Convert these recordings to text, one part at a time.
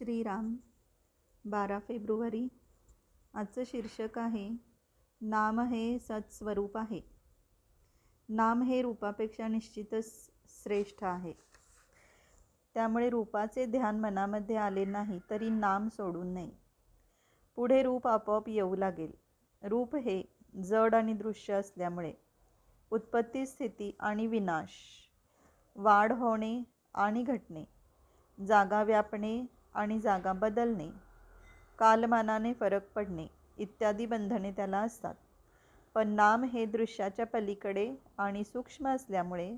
श्रीराम. बारा फेब्रुवारी. आजचं शीर्षक आहे नाम हे सत्स्वरूप आहे. नाम हे रूपापेक्षा निश्चितच श्रेष्ठ आहे. त्यामुळे रूपाचे ध्यान मनामध्ये आले नाही तरी नाम सोडून नये पुढे रूप आपोआप येऊ लागेल. रूप हे जड आणि दृश्य असल्यामुळे उत्पत्ती स्थिती आणि विनाश वाढ होणे आणि घटणे जागा व्यापणे आणि जागा बदलणे कालमानाने फरक पडणे इत्यादी बंधने त्याला असतात. पण नाम हे दृश्याच्या पलीकडे आणि सूक्ष्म असल्यामुळे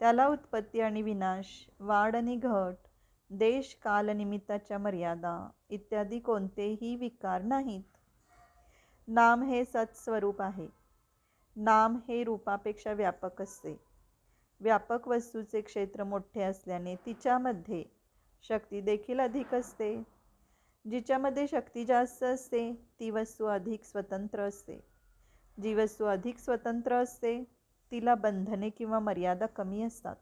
त्याला उत्पत्ती आणि विनाश वाढ आणि घट देश काल निमित्ताच्या मर्यादा इत्यादी कोणतेही विकार नाहीत. नाम हे सत्स्वरूप आहे. नाम हे रूपापेक्षा व्यापक असते. व्यापक वस्तूचे क्षेत्र मोठे असल्याने तिच्यामध्ये शक्ती देखील अधिक असते. जिच्यामध्ये शक्ती जास्त असते ती वस्तू अधिक स्वतंत्र असते. जी वस्तू अधिक स्वतंत्र असते तिला बंधने किंवा मर्यादा कमी असतात.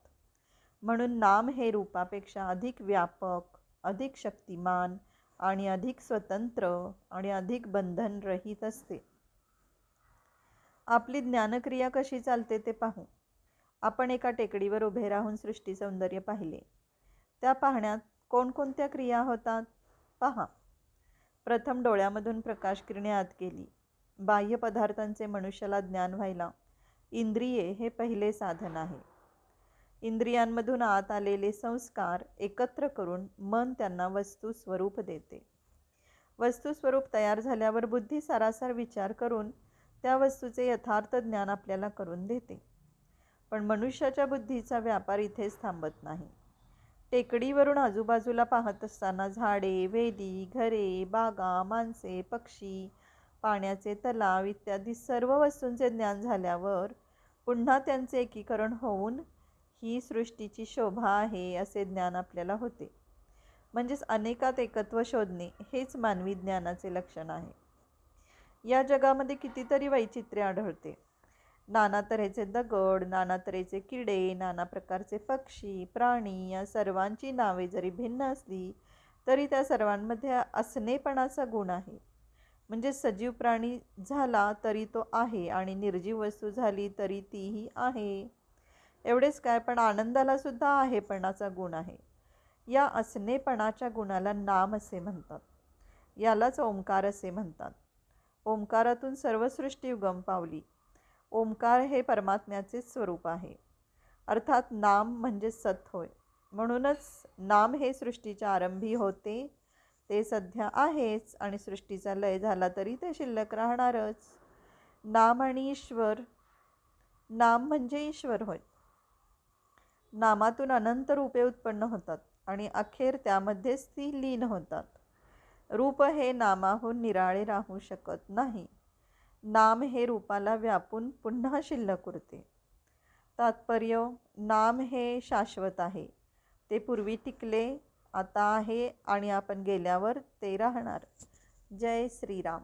म्हणून नाम हे रूपापेक्षा अधिक व्यापक अधिक शक्तिमान आणि अधिक स्वतंत्र आणि अधिक बंधनरहित असते. आपली ज्ञानक्रिया कशी चालते ते पाहू. आपण एका टेकडीवर उभे राहून सृष्टी सौंदर्य पाहिले. त्या पाहण्यात कोणकोणत्या क्रिया होतात? पहा. प्रथम डोळ्यामधून प्रकाश किरणे आत गेली. बाह्य पदार्थांचे मनुष्याला ज्ञान व्हायला. इंद्रिये हे पहिले साधन आहे. इंद्रियांमधून आत आलेले संस्कार एकत्र करून मन त्यांना वस्तू स्वरूप देते. वस्तुस्वरूप तयार झाल्यावर बुद्धी सारासार विचार करून त्या वस्तूचे यथार्थ ज्ञान आपल्याला करून देते. पण मनुष्याच्या बुद्धीचा व्यापार इथेच थांबत नाही. टेकडीवरून आजूबाजूला पाहत असताना झाडे वेली घरे बागा माणसे पक्षी पाण्याचे तलाव इत्यादी सर्व वस्तूंचे ज्ञान झाल्यावर पुन्हा त्यांचे एकीकरण होऊन ही सृष्टीची शोभा आहे असे ज्ञान आपल्याला होते. म्हणजेच अनेकात एकत्व शोधणे हेच मानवी ज्ञानाचे लक्षण आहे. या जगामध्ये कितीतरी वैचित्र्य आढळते. नाना तऱ्हेचे दगड नाना तऱ्हेचे किडे नाना प्रकारचे पक्षी प्राणी या सर्वांची नावे जरी भिन्न असली तरी त्या सर्वांमध्ये असणेपणाचा गुण आहे. म्हणजे सजीव प्राणी झाला तरी तो आहे आणि निर्जीव वस्तू झाली तरी तीही आहे. एवढेच काय पण आनंदाला सुद्धा आहेपणाचा गुण आहे. या असणेपणाच्या गुणाला नाम असे म्हणतात. यालाच ओंकार असे म्हणतात. ओंकारातून सर्व सृष्टी उगम पावली. ओंकार हे परमात्म्याचेच स्वरूप आहे. अर्थात नाम म्हणजे सत होय. म्हणूनच नाम हे सृष्टीच्या आरंभी होते. ते सध्या आहेच आणि सृष्टीचा लय झाला तरी ते शिल्लक राहणारच. नाम आणि ईश्वर नाम म्हणजे ईश्वर होय. नामातून अनंत रूपे उत्पन्न होतात आणि अखेर त्यामध्येच ती लीन होतात. रूप हे नामाहून निराळे राहू शकत नाही. नाम हे रूपाला व्यापून पुन्हा शिल्लक उरते. तात्पर्य नाम हे शाश्वत आहे. ते पूर्वी टिकले आता आहे आणि आपण गेल्यावर ते राहणार. जय श्रीराम.